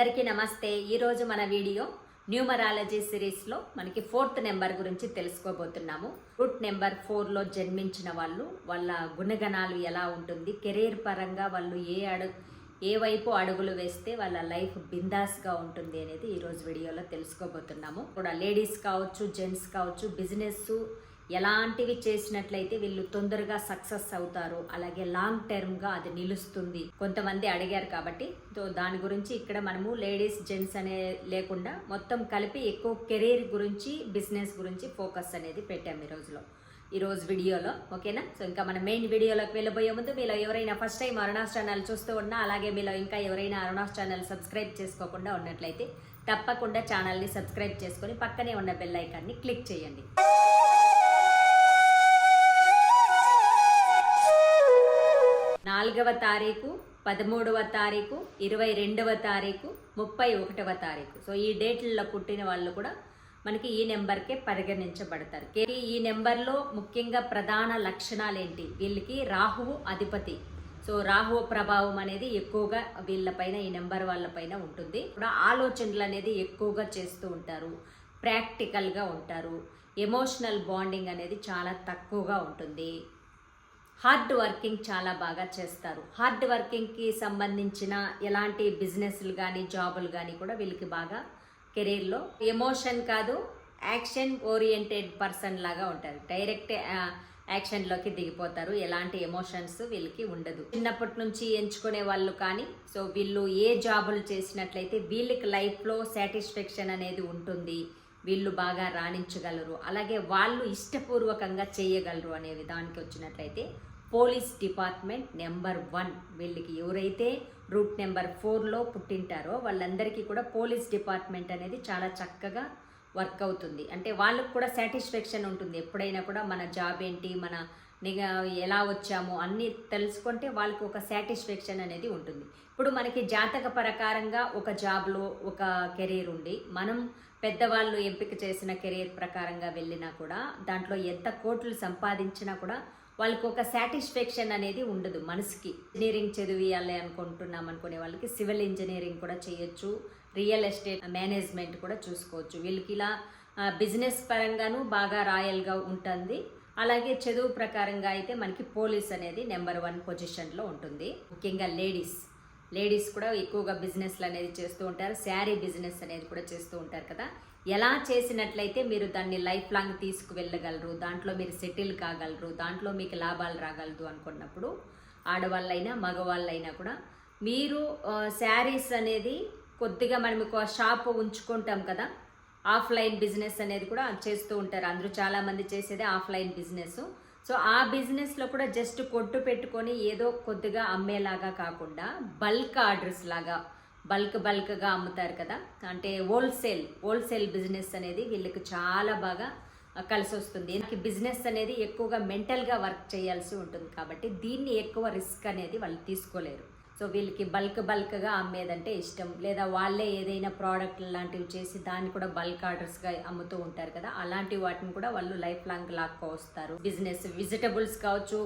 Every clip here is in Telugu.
అందరికీ నమస్తే. ఈరోజు మన వీడియో న్యూమరాలజీ సిరీస్లో మనకి ఫోర్త్ నెంబర్ గురించి తెలుసుకోబోతున్నాము. రూట్ నెంబర్ ఫోర్లో జన్మించిన వాళ్ళు వాళ్ళ గుణగణాలు ఎలా ఉంటుంది కెరీర్ పరంగా వాళ్ళు ఏ అడుగు ఏ వైపు అడుగులు వేస్తే వాళ్ళ లైఫ్ బిందాస్గా ఉంటుంది అనేది ఈరోజు వీడియోలో తెలుసుకోబోతున్నాము. కూడా లేడీస్ కావచ్చు జెంట్స్ కావచ్చు బిజినెస్ ఎలాంటివి చేసినట్లయితే వీళ్ళు తొందరగా సక్సెస్ అవుతారు అలాగే లాంగ్ టర్మ్గా అది నిలుస్తుంది. కొంతమంది అడిగారు కాబట్టి సో దాని గురించి ఇక్కడ మనము లేడీస్ జెంట్స్ అనే లేకుండా మొత్తం కలిపి ఎక్కువ కెరీర్ గురించి బిజినెస్ గురించి ఫోకస్ అనేది పెట్టాము ఈ రోజులో. ఈ రోజు వీడియోలో ఓకేనా? సో ఇంకా మన మెయిన్ వీడియోలోకి వెళ్ళబోయే ముందు మీలో ఎవరైనా ఫస్ట్ టైం అరుణాస్ ఛానల్ చూస్తూ ఉన్నా అలాగే మీలో ఇంకా ఎవరైనా అరుణాస్ ఛానల్ సబ్స్క్రైబ్ చేసుకోకుండా ఉన్నట్లయితే తప్పకుండా ఛానల్ని సబ్స్క్రైబ్ చేసుకొని పక్కనే ఉన్న బెల్ ఐకాన్ని క్లిక్ చేయండి. నాలుగవ తారీఖు పదమూడవ తారీఖు ఇరవై రెండవ తారీఖు ముప్పై ఒకటవ తారీఖు. సో ఈ డేట్లలో పుట్టిన వాళ్ళు కూడా మనకి ఈ నెంబర్కే పరిగణించబడతారు. ఈ నెంబర్లో ముఖ్యంగా ప్రధాన లక్షణాలు ఏంటి? వీళ్ళకి రాహువు అధిపతి. సో రాహువు ప్రభావం అనేది ఎక్కువగా వీళ్ళపైన ఈ నెంబర్ వాళ్ళపైన ఉంటుంది. కూడా ఆలోచనలు అనేది ఎక్కువగా చేస్తూ ఉంటారు. ప్రాక్టికల్గా ఉంటారు. ఎమోషనల్ బాండింగ్ అనేది చాలా తక్కువగా ఉంటుంది. హార్డ్ వర్కింగ్ చాలా బాగా చేస్తారు. హార్డ్ వర్కింగ్కి సంబంధించిన ఎలాంటి బిజినెస్లు కానీ జాబులు కానీ కూడా వీళ్ళకి బాగా కెరీర్లో ఎమోషన్ కాదు యాక్షన్ ఓరియంటెడ్ పర్సన్ లాగా ఉంటారు డైరెక్ట్ యాక్షన్లోకి దిగిపోతారు. ఎలాంటి ఎమోషన్స్ వీళ్ళకి ఉండదు. చిన్నప్పటి నుంచి ఎంచుకునే వాళ్ళు కానీ సో వీళ్ళు ఏ జాబులు చేసినట్లయితే వీళ్ళకి లైఫ్లో సాటిస్ఫాక్షన్ అనేది ఉంటుంది. వీళ్ళు బాగా రాణించగలరు. అలాగే వాళ్ళు ఇష్టపూర్వకంగా చేయగలరు అనే విధానికి వచ్చినట్లయితే పోలీస్ డిపార్ట్మెంట్ నెంబర్ వన్ వీళ్ళకి ఎవరైతే రూట్ నెంబర్ ఫోర్లో పుట్టింటారో వాళ్ళందరికీ కూడా పోలీస్ డిపార్ట్మెంట్ అనేది చాలా చక్కగా వర్క్ అవుతుంది. అంటే వాళ్ళకు కూడా సాటిస్ఫాక్షన్ ఉంటుంది. ఎప్పుడైనా కూడా మన జాబ్ ఏంటి మన నిఘా ఎలా వచ్చాము అన్నీ తెలుసుకుంటే వాళ్ళకి ఒక సాటిస్ఫాక్షన్ అనేది ఉంటుంది. ఇప్పుడు మనకి జాతక ప్రకారంగా ఒక జాబ్లో ఒక కెరీర్ ఉండి మనం పెద్దవాళ్ళు ఎంపిక చేసిన కెరీర్ ప్రకారంగా వెళ్ళినా కూడా దాంట్లో ఎంత కోట్లు సంపాదించినా కూడా వాళ్ళకి ఒక సాటిస్ఫాక్షన్ అనేది ఉండదు మనసుకి. ఇంజనీరింగ్ చదివియాలి అనుకుంటున్నాం అనుకునే వాళ్ళకి సివిల్ ఇంజనీరింగ్ కూడా చేయొచ్చు రియల్ ఎస్టేట్ మేనేజ్మెంట్ కూడా చూసుకోవచ్చు. వీళ్ళకి ఇలా బిజినెస్ పరంగాను బాగా రాయల్గా ఉంటుంది. అలాగే చదువు ప్రకారంగా అయితే మనకి పోలీస్ అనేది నెంబర్ వన్ పొజిషన్లో ఉంటుంది. ముఖ్యంగా లేడీస్. లేడీస్ కూడా ఎక్కువగా బిజినెస్లు అనేది చేస్తూ ఉంటారు. శారీ బిజినెస్ అనేది కూడా చేస్తూ ఉంటారు కదా. ఎలా చేసినట్లయితే మీరు దాన్ని లైఫ్ లాంగ్ తీసుకువెళ్ళగలరు దాంట్లో మీరు సెటిల్ కాగలరు దాంట్లో మీకు లాభాలు రాగలదు అనుకున్నప్పుడు ఆడవాళ్ళైనా మగవాళ్ళైనా కూడా మీరు శారీస్ అనేది కొద్దిగా మనం ఒక షాప్ ఉంచుకుంటాం కదా. ఆఫ్లైన్ బిజినెస్ అనేది కూడా చేస్తూ ఉంటారు. అందరూ చాలామంది చేసేదే ఆఫ్లైన్ బిజినెస్ సో ఆ బిజినెస్లో కూడా జస్ట్ కొట్టు పెట్టుకొని ఏదో కొద్దిగా అమ్మేలాగా కాకుండా బల్క్ ఆర్డర్స్ లాగా బల్క్ బల్క్గా అమ్ముతారు కదా. అంటే హోల్సేల్ హోల్సేల్ బిజినెస్ అనేది వీళ్ళకి చాలా బాగా కలిసి వస్తుంది. దీనికి బిజినెస్ అనేది ఎక్కువగా మెంటల్గా వర్క్ చేయాల్సి ఉంటుంది కాబట్టి దీన్ని ఎక్కువ రిస్క్ అనేది వాళ్ళు తీసుకోలేరు. సో వీళ్ళకి బల్క్ బల్క్గా అమ్మేదంటే ఇష్టం. లేదా వాళ్ళే ఏదైనా ప్రోడక్ట్ లాంటివి చేసి దాన్ని కూడా బల్క్ ఆర్డర్స్గా అమ్ముతూ ఉంటారు కదా అలాంటి వాటిని కూడా వాళ్ళు లైఫ్ లాంగ్ లాక్కు వస్తారు. బిజినెస్ వెజిటబుల్స్ కావచ్చు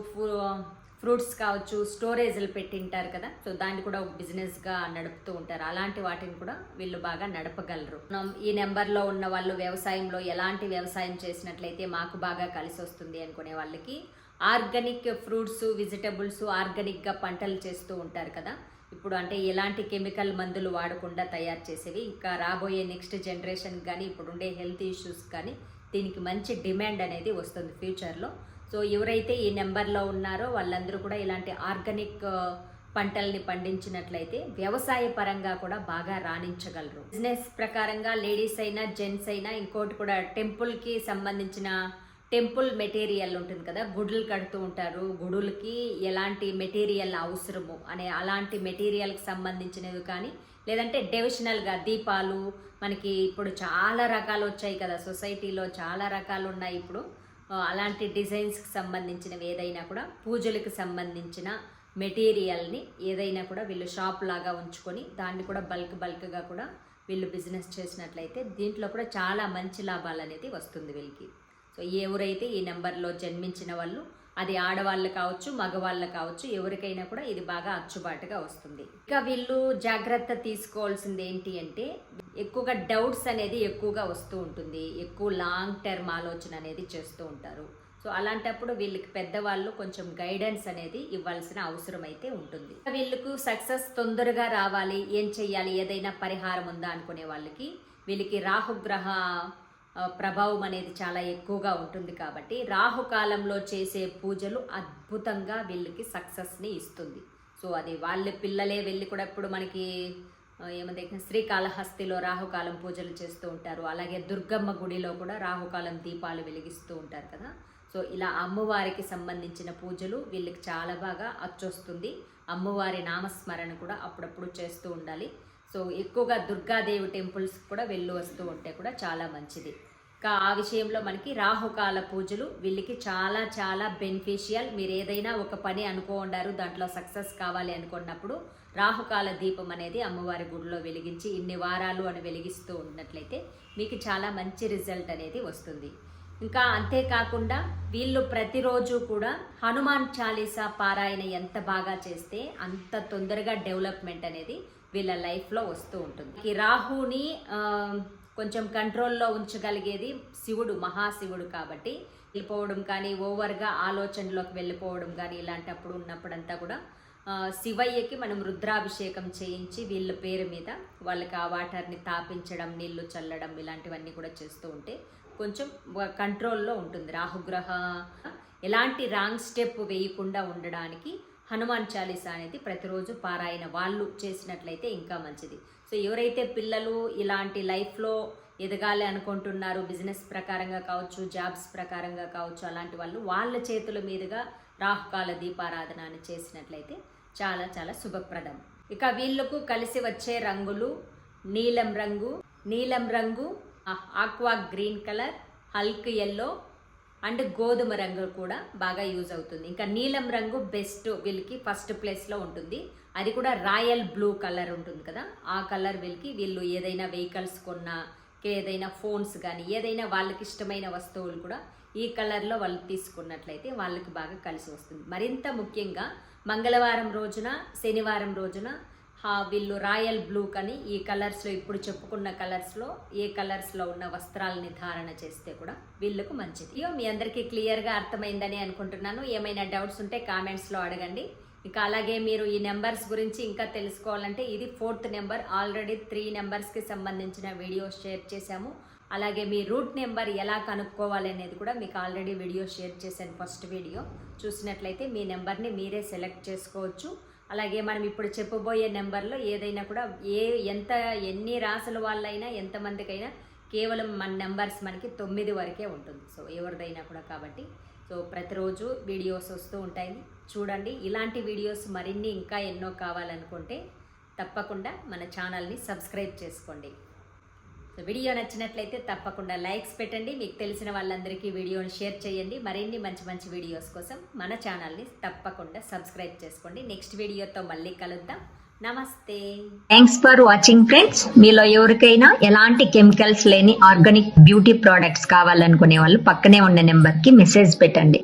ఫ్రూట్స్ కావచ్చు స్టోరేజ్లు పెట్టింటారు కదా సో దాన్ని కూడా ఒక బిజినెస్గా నడుపుతూ ఉంటారు. అలాంటి వాటిని కూడా వీళ్ళు బాగా నడపగలరు. ఈ నెంబర్లో ఉన్న వాళ్ళు వ్యవసాయంలో ఎలాంటి వ్యవసాయం చేసినట్లయితే మాకు బాగా కలిసి వస్తుంది అనుకునే వాళ్ళకి ఆర్గానిక్ ఫ్రూట్స్ వెజిటబుల్స్ ఆర్గానిక్గా పంటలు చేస్తూ ఉంటారు కదా. ఇప్పుడు అంటే ఎలాంటి కెమికల్ మందులు వాడకుండా తయారు చేసేవి ఇంకా రాబోయే నెక్స్ట్ జనరేషన్ కానీ ఇప్పుడుండే హెల్త్ ఇష్యూస్ కానీ దీనికి మంచి డిమాండ్ అనేది వస్తుంది ఫ్యూచర్లో. సో ఎవరైతే ఈ నెంబర్లో ఉన్నారో వాళ్ళందరూ కూడా ఇలాంటి ఆర్గానిక్ పంటల్ని పండించినట్లయితే వ్యవసాయ పరంగా కూడా బాగా రాణించగలరు. బిజినెస్ ప్రకారంగా లేడీస్ అయినా జెంట్స్ అయినా ఇంకోటి కూడా టెంపుల్కి సంబంధించిన టెంపుల్ మెటీరియల్ ఉంటుంది కదా గుడులు కడుతూ ఉంటారు. గుడులకి ఎలాంటి మెటీరియల్ అవసరము అనే అలాంటి మెటీరియల్కి సంబంధించినవి కానీ లేదంటే డెవిషనల్గా దీపాలు మనకి ఇప్పుడు చాలా రకాలు వచ్చాయి కదా సొసైటీలో చాలా రకాలు ఉన్నాయి ఇప్పుడు. అలాంటి డిజైన్స్కి సంబంధించినవి ఏదైనా కూడా పూజలకు సంబంధించిన మెటీరియల్ని ఏదైనా కూడా వీళ్ళు షాప్ లాగా ఉంచుకొని దాన్ని కూడా బల్క్ బల్క్గా కూడా వీళ్ళు బిజినెస్ చేసినట్లయితే దీంట్లో కూడా చాలా మంచి లాభాలు అనేది వస్తుంది వీళ్ళకి. సో ఎవరైతే ఈ నెంబర్లో జన్మించిన వాళ్ళు అది ఆడవాళ్ళు కావచ్చు మగవాళ్ళు కావచ్చు ఎవరికైనా కూడా ఇది బాగా అచ్చుబాటుగా వస్తుంది. ఇంకా వీళ్ళు జాగ్రత్త తీసుకోవాల్సింది ఏంటి అంటే ఎక్కువగా డౌట్స్ అనేది ఎక్కువగా వస్తూ ఉంటుంది. ఎక్కువ లాంగ్ టర్మ్ ఆలోచన అనేది చేస్తూ ఉంటారు. సో అలాంటప్పుడు వీళ్ళకి పెద్దవాళ్ళు కొంచెం గైడెన్స్ అనేది ఇవ్వాల్సిన అవసరం అయితే ఉంటుంది. వీళ్ళకు సక్సెస్ తొందరగా రావాలి ఏం చెయ్యాలి ఏదైనా పరిహారం ఉందా అనుకునే వాళ్ళకి వీళ్ళకి రాహుగ్రహ ప్రభావం అనేది చాలా ఎక్కువగా ఉంటుంది కాబట్టి రాహుకాలంలో చేసే పూజలు అద్భుతంగా వీళ్ళకి సక్సెస్ని ఇస్తుంది. సో అది వాళ్ళ పిల్లలే వెళ్ళి కూడా ఇప్పుడు మనకి ఏమంటే శ్రీకాళహస్తిలో రాహుకాలం పూజలు చేస్తూ ఉంటారు. అలాగే దుర్గమ్మ గుడిలో కూడా రాహుకాలం దీపాలు వెలిగిస్తూ ఉంటారు కదా. సో ఇలా అమ్మవారికి సంబంధించిన పూజలు వీళ్ళకి చాలా బాగా అచ్చొస్తుంది. అమ్మవారి నామస్మరణ కూడా అప్పుడప్పుడు చేస్తూ ఉండాలి. సో ఎక్కువగా దుర్గాదేవి టెంపుల్స్ కూడా వెళ్ళి వస్తూ ఉంటే కూడా చాలా మంచిది. ఇంకా ఆ విషయంలో మనకి రాహుకాల పూజలు వీళ్ళకి చాలా చాలా బెనిఫిషియల్ మీరు ఏదైనా ఒక పని అనుకోండారు దాంట్లో సక్సెస్ కావాలి అనుకున్నప్పుడు రాహుకాల దీపం అనేది అమ్మవారి గుడిలో వెలిగించి ఇన్ని వారాలు అని వెలిగిస్తూ ఉన్నట్లయితే మీకు చాలా మంచి రిజల్ట్ అనేది వస్తుంది. ఇంకా అంతేకాకుండా వీళ్ళు ప్రతిరోజు కూడా హనుమాన్ చాలీసా పారాయణ ఎంత బాగా చేస్తే అంత తొందరగా డెవలప్మెంట్ అనేది వీళ్ళ లైఫ్లో వస్తూ ఉంటుంది. ఈ రాహుని కొంచెం కంట్రోల్లో ఉంచగలిగేది శివుడు మహాశివుడు కాబట్టి వెళ్ళిపోవడం కానీ ఓవర్గా ఆలోచనలోకి వెళ్ళిపోవడం కానీ ఇలాంటప్పుడు ఉన్నప్పుడంతా కూడా శివయ్యకి మనం రుద్రాభిషేకం చేయించి వీళ్ళ పేరు మీద వాళ్ళకి ఆ వాటర్ని తాపించడం నీళ్ళు చల్లడం ఇలాంటివన్నీ కూడా చేస్తూ ఉంటే కొంచెం కంట్రోల్లో ఉంటుంది. రాహుగ్రహ ఎలాంటి రాంగ్ స్టెప్ వేయకుండా ఉండడానికి హనుమాన్ చాలీసా అనేది ప్రతిరోజు పారాయణ వాళ్ళు చేసినట్లయితే ఇంకా మంచిది. సో ఎవరైతే పిల్లలు ఇలాంటి లైఫ్లో ఎదగాలి అనుకుంటున్నారు బిజినెస్ ప్రకారంగా కావచ్చు జాబ్స్ ప్రకారంగా కావచ్చు అలాంటి వాళ్ళు వాళ్ళ చేతుల మీదుగా రాహుకాల దీపారాధన అని చేసినట్లయితే చాలా చాలా శుభప్రదం. ఇక వీళ్ళకు కలిసి వచ్చే రంగులు నీలం రంగు నీలం రంగు aqua green colour Hulk yellow and గోధుమ రంగు కూడా బాగా యూజ్ అవుతుంది. ఇంకా నీలం రంగు బెస్ట్ వీళ్ళకి ఫస్ట్ ప్లేస్లో ఉంటుంది. అది కూడా రాయల్ బ్లూ కలర్ ఉంటుంది కదా. ఆ కలర్ వీళ్ళకి వీళ్ళు ఏదైనా వెహికల్స్ కొన్నా ఏదైనా ఫోన్స్ కానీ ఏదైనా వాళ్ళకి ఇష్టమైన వస్తువులు కూడా ఈ కలర్లో వాళ్ళు తీసుకున్నట్లయితే వాళ్ళకి బాగా కలిసి వస్తుంది. మరింత ముఖ్యంగా మంగళవారం రోజున శనివారం రోజున వీళ్ళు రాయల్ బ్లూ కానీ ఈ కలర్స్లో ఇప్పుడు చెప్పుకున్న కలర్స్లో ఏ కలర్స్లో ఉన్న వస్త్రాలని ధారణ చేస్తే కూడా వీళ్ళకు మంచిది. ఇయో మీ అందరికీ క్లియర్గా అర్థమైందని అనుకుంటున్నాను. ఏమైనా డౌట్స్ ఉంటే కామెంట్స్లో అడగండి. ఇక అలాగే మీరు ఈ నెంబర్స్ గురించి ఇంకా తెలుసుకోవాలంటే ఇది ఫోర్త్ నెంబర్. ఆల్రెడీ త్రీ నెంబర్స్కి సంబంధించిన వీడియోస్ షేర్ చేశాము. అలాగే మీ రూట్ నెంబర్ ఎలా కనుక్కోవాలి అనేది కూడా మీకు ఆల్రెడీ వీడియో షేర్ చేశాను ఫస్ట్ వీడియో. చూసినట్లయితే మీ నెంబర్ని మీరే సెలెక్ట్ చేసుకోవచ్చు. అలాగే మనం ఇప్పుడు చెప్పబోయే నెంబర్లో ఏదైనా కూడా ఏ ఎంత ఎన్ని రాసుల వాళ్ళైనా ఎంతమందికైనా కేవలం మన నెంబర్స్ మనకి తొమ్మిది వరకే ఉంటుంది. సో ఎవరిదైనా కూడా కాబట్టి. సో ప్రతిరోజు వీడియోస్ వస్తూ ఉంటాయి. చూడండి ఇలాంటి వీడియోస్ మరిన్ని ఇంకా ఎన్నో కావాలనుకుంటే తప్పకుండా మన ఛానల్ని సబ్స్క్రైబ్ చేసుకోండి. సో వీడియో నచ్చినట్లయితే తప్పకుండా లైక్స్ పెట్టండి. మీకు తెలిసిన వాళ్ళందరికీ వీడియోని షేర్ చేయండి. మరిన్ని మంచి మంచి వీడియోస్ కోసం మన ఛానల్ని తప్పకుండా సబ్స్క్రైబ్ చేసుకోండి. నెక్స్ట్ వీడియోతో మళ్ళీ కలుద్దాం. నమస్తే. థ్యాంక్స్ ఫర్ వాచింగ్ ఫ్రెండ్స్ మీలో ఎవరికైనా ఎలాంటి కెమికల్స్ లేని ఆర్గానిక్ బ్యూటీ ప్రోడక్ట్స్ కావాలనుకునే వాళ్ళు పక్కనే ఉన్న నెంబర్కి మెసేజ్ పెట్టండి.